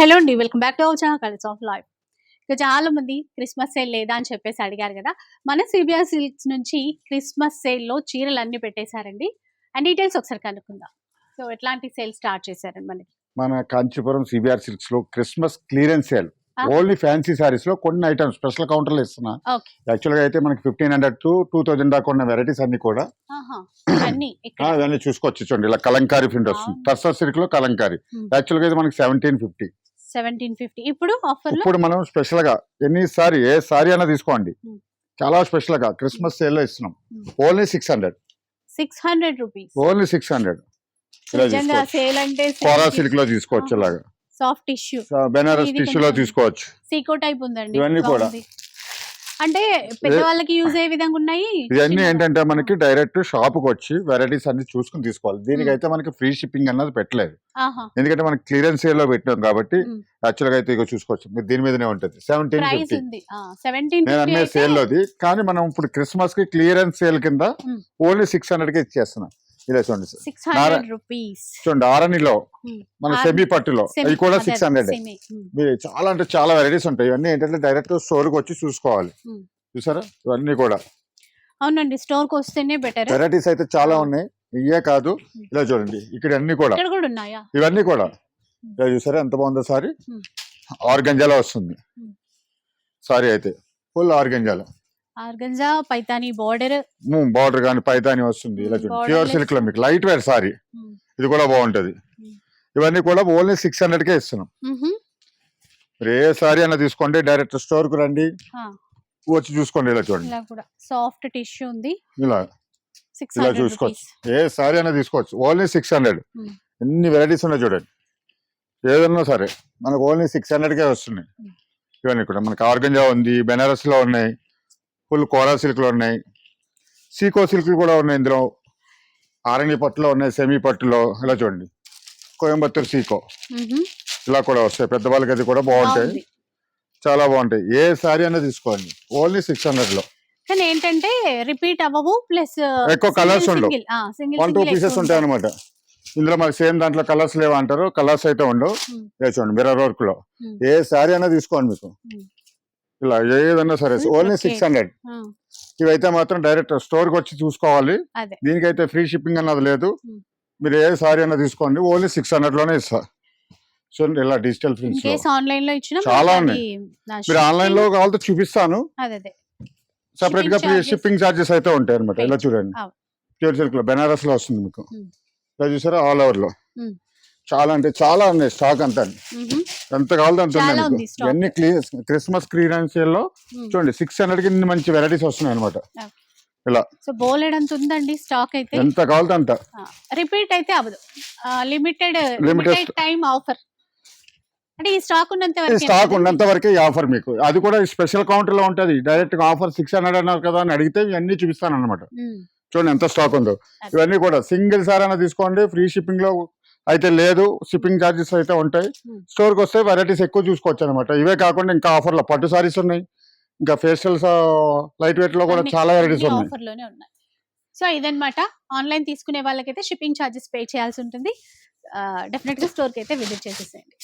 Hello అండి welcome back to our channel colours of life ఇక చాలా మంది క్రిస్మస్ సేల్ లేదా అని చెప్పేసి అడిగారు కదా. మన సిబిఆర్ సిల్క్స్ నుంచి క్రిస్మస్ సేల్లో చీరలు అన్ని పెట్టేశారండి. అండ్ డీటెయిల్స్ ఒకసారి కనుక్కుందాం. సో ఎట్లాంటి సేల్ స్టార్ట్ చేశారండి మనకి? మన Kanchipuram CBR సిల్క్స్లో Christmas clearance sale. Only fancy సారీస్లో కొన్ని ఐటమ్స్ స్పెషల్ కౌంటర్లు ఇస్తున్నా. యాక్చువల్గా అయితే మనకి fifteen hundred to two thousand దాకా ఉన్న వెరైటీస్ అన్ని కూడా. అన్ని ఆ, ఇక్కడ ఇవన్నీ చూసుకోవచ్చు చూడండి. ఇలా కలంకారీ ప్రింట్ వస్తుంది. టర్సర్ సిల్క్లో కలంకారీ. Hmm. యాక్చువల్గా అయితే మనకి సెవెంటీన్ ఫిఫ్టీ సెవెంటీన్ ఫిఫ్టీ. ఇప్పుడు ఆఫర్ ఇప్పుడు మనం స్పెషల్గా ఎన్ని సారీ ఏ సారీ అయినా తీసుకోండి. చాలా స్పెషల్గా క్రిస్మస్ సేల్లో ఇస్తున్నాం. Only six hundred. Six hundred rupees. Only six hundred. Sale అంటే కోరా సిల్క్లో తీసుకోవచ్చు. ఇలాగా. సాఫ్ట్ టిష్యూ బెనారస్ టిష్యూ లో తీసుకోవచ్చు. సీకో టైప్ ఉందండి. ఇవన్నీ కూడా. అంటే పెద్దవాళ్ళకి యూజ్ అయ్యే విధంగా ఉన్నాయి ఇవన్నీ ఏంటంటే మనకి డైరెక్ట్ షాప్కి వచ్చి వెరైటీస్ అన్ని చూసుకుని తీసుకోవాలి. దీనికైతే మనకి ఫ్రీ షిప్పింగ్ అన్నది పెట్టలేదు. ఎందుకంటే మనకి క్లియరెన్స్ సేల్లో పెట్టినాం కాబట్టి. యాక్చువల్గా అయితే ఇక చూసుకోవచ్చు. దీని మీదనే ఉంటుంది. సెవెంటీన్ ఫిఫ్టీ నేను అమ్మే సేల్ లోది కానీ మనం ఇప్పుడు క్రిస్మస్కి క్లియరెన్స్ సేల్ కింద. ఓన్లీ సిక్స్ హండ్రెడ్కి ఇచ్చేస్తున్నాం. ఇలా చూడండి సార్ సిక్స్ హండ్రెడ్ రూపీస్ చూడండి ఆరణిలో మ్మ్. మన. సెమీ పట్టులో అవి కూడా సిక్స్ హండ్రెడ్ సెమీ మీరు చాలా అంటే చాలా వెరైటీస్ ఉంటాయి. ఇవన్నీ ఏంటంటే డైరెక్ట్ స్టోర్కి వచ్చి చూసుకోవాలి. మ్మ్. చూసారా? ఇవన్నీ కూడా. అవునండి స్టోర్కి వస్తేనే బెటర్ వెరైటీస్ అయితే చాలా. ఉన్నాయి. ఇవే కాదు. ఇలా చూడండి ఇక్కడ అన్ని కూడా. ఇవన్నీ కూడా. ఇలా చూసారా? ఎంత బాగుందో సారీ. Hmm. ఆర్గంజాలో వస్తుంది. Hmm. సారీ అయితే. Full ఆర్గంజాలో. Organza Paithani border? Border కానీ పైతాని వస్తుంది ఇలా చూడండి. ప్యూర్ సిల్క్లో మీకు లైట్ వెయిట్ సారీ ఇది కూడా బాగుంటది. ఇవన్నీ కూడా ఓన్లీ సిక్స్ హండ్రెడ్ కే ఇస్తున్నాం. మీరు ఏ సారీ అయినా తీసుకోండి డైరెక్ట్ స్టోర్కు రండి. వచ్చి చూసుకోండి ఇలా చూడండి. ఇలా కూడా. సాఫ్ట్ టిష్యూ ఉంది. ఇలా. ఇలా చూసుకోవచ్చు. ఏ సారీ అయినా తీసుకోవచ్చు. Only six hundred. ఎన్ని వెరైటీస్ ఉన్నాయి చూడండి. ఏదన్నా సరే మనకు ఓన్లీ సిక్స్ కే వస్తున్నాయి. ఇవన్నీ కూడా మనకి ఆర్గంజా ఉంది బెనారస్లో ఉన్నాయి. ఫుల్ కోరా సిల్క్లో ఉన్నాయి. సీకో సిల్క్ కూడా ఉన్నాయి ఇందులో. ఆరణి పట్టులో ఉన్నాయి సెమీ పట్టులో. ఇలా చూడండి. కోయంబత్తూర్ సీకో. ఇలా కూడా వస్తాయి. పెద్దవాళ్ళకి అది కూడా బాగుంటాయి. చాలా బాగుంటాయి. ఏ సారీ అయినా తీసుకోండి. ఓన్లీ సిక్స్ హండ్రెడ్లో కానీ ఏంటంటే రిపీట్ అవ్వవు ప్లస్ ఎక్కువ colours ఉండవు. వన్ టూ పీసెస్ ఉంటాయి అనమాట ఇందులో మరి సేమ్ దాంట్లో కలర్స్ లేవు అంటారు కలర్స్ అయితే ఉండవు. చూడండి మిర్రర్ వర్క్లో. ఏ సారీ అయినా తీసుకోండి మీకు. ఇలా ఏదన్నా సరే ఓన్లీ. సిక్స్ హండ్రెడ్ ఇవైతే మాత్రం డైరెక్ట్ స్టోర్కి వచ్చి చూసుకోవాలి దీనికైతే ఫ్రీ షిప్పింగ్ అన్నది లేదు. మీరు ఏ సారీ అయినా తీసుకోండి ఓన్లీ సిక్స్ హండ్రెడ్లోనే ఇస్తా చూడండి ఇలా డిజిటల్ ప్రింట్స్లో కేస్ ఆన్లైన్లో ఇచ్చిన చాలా ఉన్నాయి. మీరు ఆన్లైన్లో కావాలంటే చూపిస్తాను సెపరేట్గా. షిప్పింగ్ చార్జెస్ అయితే ఉంటాయి అనమాట ఇలా. చూడండి. ప్యూర్ సిల్క్లో బెనారస్లో వస్తుంది మీకు. ఇలా చూసారా ఆల్ ఓవర్లో. చాలా అంటే చాలా ఉన్నాయి స్టాక్ అంతా. ఎంత కావాలో అంత ఉన్నాయి ఉంది. ఇవన్నీ క్రిస్మస్ క్లియరెన్స్లో. చూడండి సిక్స్ హండ్రెడ్కి మంచి వెరైటీస్ వస్తున్నాయి అనమాట సో బోలెడంత ఉందండి స్టాక్ అయితే? ఎంత కావాలో అంత. రిపీట్ అయితే అవ్వదు. లిమిటెడ్ లిమిటెడ్ టైం ఆఫర్ అంటే ఈ స్టాక్ ఉన్నంత వరకు స్టాక్ ఉన్నంత వరకే ఈ ఆఫర్ మీకు. అది కూడా స్పెషల్ కౌంటర్లో ఉంటది. డైరెక్ట్గా ఆఫర్ సిక్స్ హండ్రెడ్ అన్నారు కదా అని అడిగితే ఇవన్నీ చూపిస్తాను అనమాట చూడండి ఎంత స్టాక్ ఉందో. ఇవన్నీ కూడా సింగిల్ సార్ అయినా తీసుకోండి ఫ్రీ షిప్పింగ్లో అయితే లేదు షిప్పింగ్ చార్జెస్ అయితే ఉంటాయి. Hmm. స్టోర్కి వస్తే వెరైటీస్ ఎక్కువ చూసుకోవచ్చు అనమాట ఇవే కాకుండా ఇంకా ఆఫర్లో పట్టు సారీస్ ఉన్నాయి. ఇంకా ఫేషియల్స్ లైట్ వెయిట్లో కూడా చాలా వెరైటీస్ ఉన్నాయి. సో ఇదన్నమాట. ఆన్లైన్ తీసుకునే వాళ్ళకైతే షిప్పింగ్ ఛార్జెస్ పే చేయాల్సి ఉంటుంది. డెఫినెట్గా స్టోర్కి అయితే విజిట్ చేసేసేయండి.